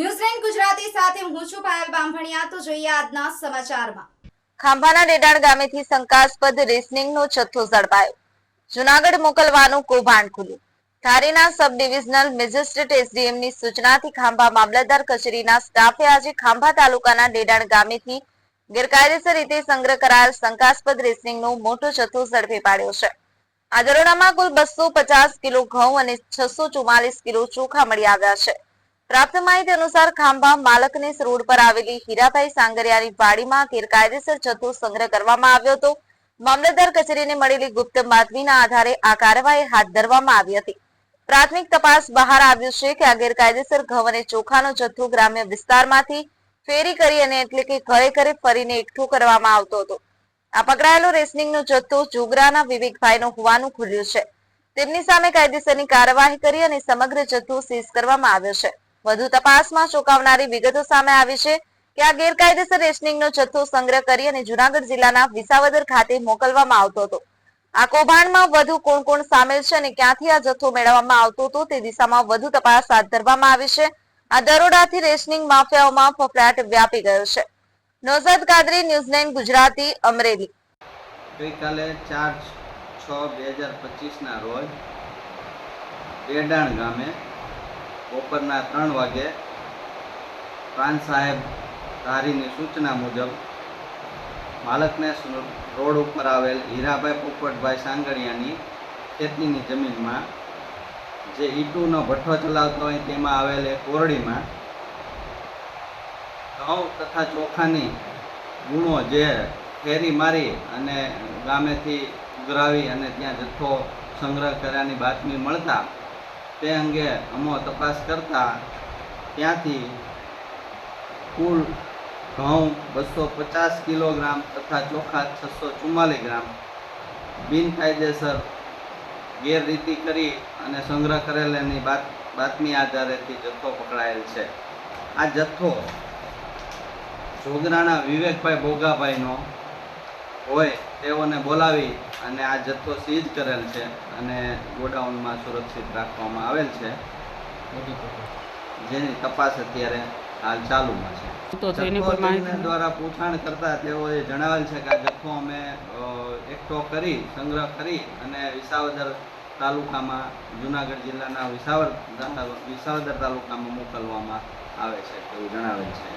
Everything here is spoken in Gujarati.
ન્યૂઝલેન્ડ ગુજરાતી સાથે હું છું પાયલ બામભણિયા તો જોઈએ આજના સમાચારમાં. ખાંભાના ડેડાણ ગામેથી શંકાસ્પદ રેસનિંગનો જથ્થો ઝડપાયો. જુનાગઢ મોકલવાનું કૌભાંડ ખુલ્યું. ધારીના સબ ડિવિઝનલ મેજિસ્ટ્રેટ એસડીએમની સૂચનાથી ખાંભા મામલતદાર કચેરીના સ્ટાફે આજે ખાંભા તાલુકાના ડેડાણ ગામેથી ગેરકાયદેસર રીતે સંગ્રહ કરાયેલ શંકાસ્પદ રેસનિંગનો મોટો જથ્થો ઝડપી પાડ્યો છે. આ દરોડામાં કુલ બસો પચાસ કિલો ઘઉં અને છસો ચુમ્માલીસ કિલો ચોખા મળી આવ્યા છે. પ્રાપ્ત માહિતી અનુસાર ખાંભા માલકનેસ રોડ પર આવેલી હીરાભાઈ સાંગરિયાની વાડીમાં ગેરકાયદેસર જથ્થો સંગ્રહ કરવામાં આવ્યો હતો. મામલતદાર કચેરીને મળેલી ગુપ્ત બાતમીના આધારે આ કાર્યવાહી હાથ ધરવામાં આવી હતી. પ્રાથમિક તપાસ બહાર આવ્યું છે કે આ ગેરકાયદેસર ઘઉં અને ચોખાનો જથ્થો ગ્રામ્ય વિસ્તારમાંથી ફેરી કરી અને એટલે કે ઘરે ઘરે ફરીને એકઠો કરવામાં આવતો હતો. આ પકડાયેલો રેસનિંગનો જથ્થો જોગરાના વિવેકભાઈનો હોવાનું ખુલ્યું છે. તેમની સામે કાયદેસરની કાર્યવાહી કરી અને સમગ્ર જથ્થો સીઝ કરવામાં આવ્યો છે. વધુ તપાસમાં ચોંકાવનારી વિગતો સામે આવી છે કે આ ગેરકાયદેસર રેશનિંગનો જથ્થો સંગ્રહ કરી અને જુનાગઢ જિલ્લાના વિસાવદર ખાતે મોકલવામાં આવતો હતો. આ કૌભાંડમાં વધુ કોણ કોણ સામેલ છે અને ક્યાંથી આ જથ્થો મેળવવામાં આવતો હતો તે દિશામાં વધુ તપાસ હાથ ધરવામાં આવી છે. આ દરોડાથી રેશનિંગ માફિયાઓમાં ફફડાટ વ્યાપી ગયો છે. નોઝદ કાદરી, ન્યૂઝ ગુજરાતી, અમરેલી. ગઈકાલે ચાર છ બે હજાર પચીસના રોજ બેડાણ ગામે બપોરના ત્રણ વાગે પ્રાણ સાહેબ ધારીની સૂચના મુજબ માલકને રોડ ઉપર આવેલ હીરાભાઈ પોપટભાઈ સાંગળિયાની ખેતીની જમીનમાં જે ઈટુનો ભઠ્ઠો ચલાવતો હોય તેમાં આવેલ એક ઓરડીમાં ઘઉં તથા ચોખાની ગુણો જે ફેરી મારી અને ગામેથી ઉઘરાવી અને ત્યાં જથ્થો સંગ્રહ કર્યાની બાતમી મળતા તે અંગે અમો તપાસ કરતા ત્યાંથી કુલ ઘઉં બસો પચાસ કિલોગ્રામ તથા ચોખા છસો ચુમ્માલીસ ગ્રામ બિનકાયદેસર ગેરરીતિ કરી અને સંગ્રહ કરેલાની બાત, બાતમી આધારેથી જથ્થો પકડાયેલ છે. આ જથ્થો જોગરાણા વિવેકભાઈ બોગાભાઈનો હોય તેઓને બોલાવી અને આ જથ્થો સીઝ કરેલ છે અને ગોડાઉનમાં સુરક્ષિત રાખવામાં આવેલ છે. જેની તપાસ અત્યારે હાલ ચાલુમાં છે. દ્વારા પૂછાણ કરતા તેઓએ જણાવેલ છે કે આ જથ્થો અમે એકઠો કરી સંગ્રહ કરી અને વિસાવદર તાલુકામાં જુનાગઢ જિલ્લાના વિસાવર વિસાવદર તાલુકામાં મોકલવામાં આવે છે તેવું જણાવેલ છે.